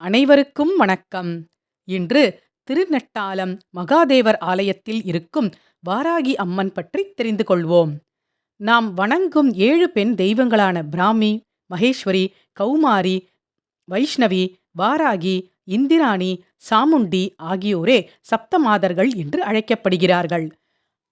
அனைவருக்கும் வணக்கம். இன்று திருநெட்டாலம் மகாதேவர் ஆலயத்தில் இருக்கும் வாராகி அம்மன் பற்றி தெரிந்து கொள்வோம். நாம் வணங்கும் ஏழு பெண் தெய்வங்களான பிராமி மகேஸ்வரி கௌமாரி வைஷ்ணவி வாராகி இந்திராணி சாமுண்டி ஆகியோரே சப்தமாதர்கள் என்று அழைக்கப்படுகிறார்கள்.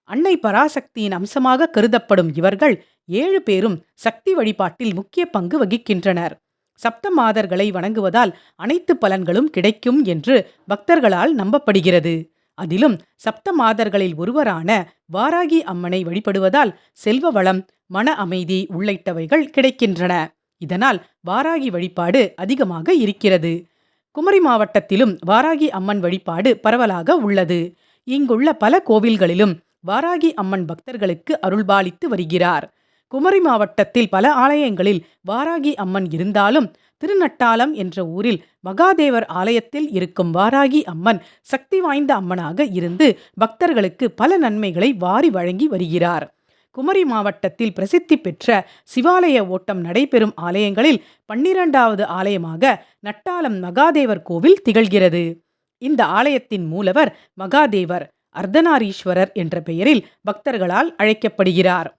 அன்னை பராசக்தியின் அம்சமாக கருதப்படும் இவர்கள் ஏழு பேரும் சக்தி வழிபாட்டில் முக்கிய பங்கு வகிக்கின்றனர். சப்த மாதர்களை வணங்குவதால் அனைத்து பலன்களும் கிடைக்கும் என்று பக்தர்களால் நம்பப்படுகிறது. அதிலும் சப்த மாதர்களில் ஒருவரான வாராகி அம்மனை வழிபடுவதால் செல்வ வளம் மன அமைதி உள்ளிட்டவைகள் கிடைக்கின்றன. இதனால் வாராகி வழிபாடு அதிகமாக இருக்கிறது. குமரி மாவட்டத்திலும் வாராகி அம்மன் வழிபாடு பரவலாக உள்ளது. இங்குள்ள பல கோவில்களிலும் வாராகி அம்மன் பக்தர்களுக்கு அருள்பாலித்து வருகிறார். குமரி மாவட்டத்தில் பல ஆலயங்களில் வாராகி அம்மன் இருந்தாலும் திருநட்டாலம் என்ற ஊரில் மகாதேவர் ஆலயத்தில் இருக்கும் வாராகி அம்மன் சக்தி வாய்ந்த அம்மனாக இருந்து பக்தர்களுக்கு பல நன்மைகளை வாரி வழங்கி வருகிறார். குமரி மாவட்டத்தில் பிரசித்தி பெற்ற சிவாலய ஓட்டம் நடைபெறும் ஆலயங்களில் பன்னிரண்டாவது ஆலயமாக நட்டாலம் மகாதேவர் கோவில் திகழ்கிறது. இந்த ஆலயத்தின் மூலவர் மகாதேவர் அர்த்தநாரீஸ்வரர் என்ற பெயரில் பக்தர்களால் அழைக்கப்படுகிறார்.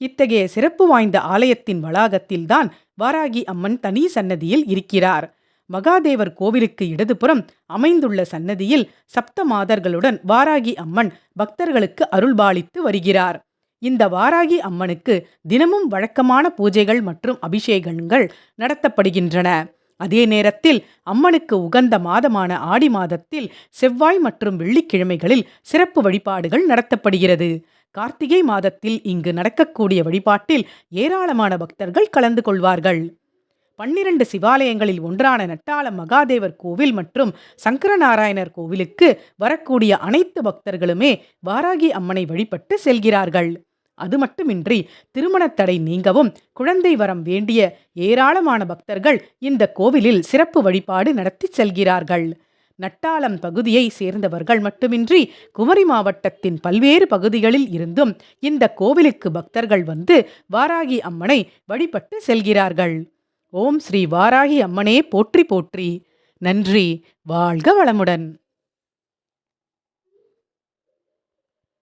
இத்தகைய சிறப்பு வாய்ந்த ஆலயத்தின் வளாகத்தில்தான் வாராகி அம்மன் தனி சன்னதியில் இருக்கிறார். மகாதேவர் கோவிலுக்கு இடதுபுறம் அமைந்துள்ள சன்னதியில் சப்த மாதர்களுடன் வாராகி அம்மன் பக்தர்களுக்கு அருள்பாலித்து வருகிறார். இந்த வாராகி அம்மனுக்கு தினமும் வழக்கமான பூஜைகள் மற்றும் அபிஷேகங்கள் நடத்தப்படுகின்றன. அதே நேரத்தில் அம்மனுக்கு உகந்த மாதமான ஆடி மாதத்தில் செவ்வாய் மற்றும் வெள்ளிக்கிழமைகளில் சிறப்பு வழிபாடுகள் நடத்தப்படுகிறது. கார்த்திகை மாதத்தில் இங்கு நடக்கக்கூடிய வழிபாட்டில் ஏராளமான பக்தர்கள் கலந்து கொள்வார்கள். பன்னிரண்டு சிவாலயங்களில் ஒன்றான நட்டாள மகாதேவர் கோவில் மற்றும் சங்கரநாராயணர் கோவிலுக்கு வரக்கூடிய அனைத்து பக்தர்களுமே வாராகி அம்மனை வழிபட்டு செல்கிறார்கள். அது மட்டுமின்றி திருமணத்தடை நீங்கவும் குழந்தை வரம் வேண்டிய ஏராளமான பக்தர்கள் இந்த கோவிலில் சிறப்பு வழிபாடு நடத்தி செல்கிறார்கள். நட்டாளம் பகுதியை சேர்ந்தவர்கள் மட்டுமின்றி குமரி மாவட்டத்தின் பல்வேறு பகுதிகளில் இருந்தும் இந்த கோவிலுக்கு பக்தர்கள் வந்து வாராகி அம்மனை வழிபட்டு செல்கிறார்கள். ஓம் ஸ்ரீ வாராகி அம்மனே போற்றி போற்றி. நன்றி. வாழ்க வளமுடன்.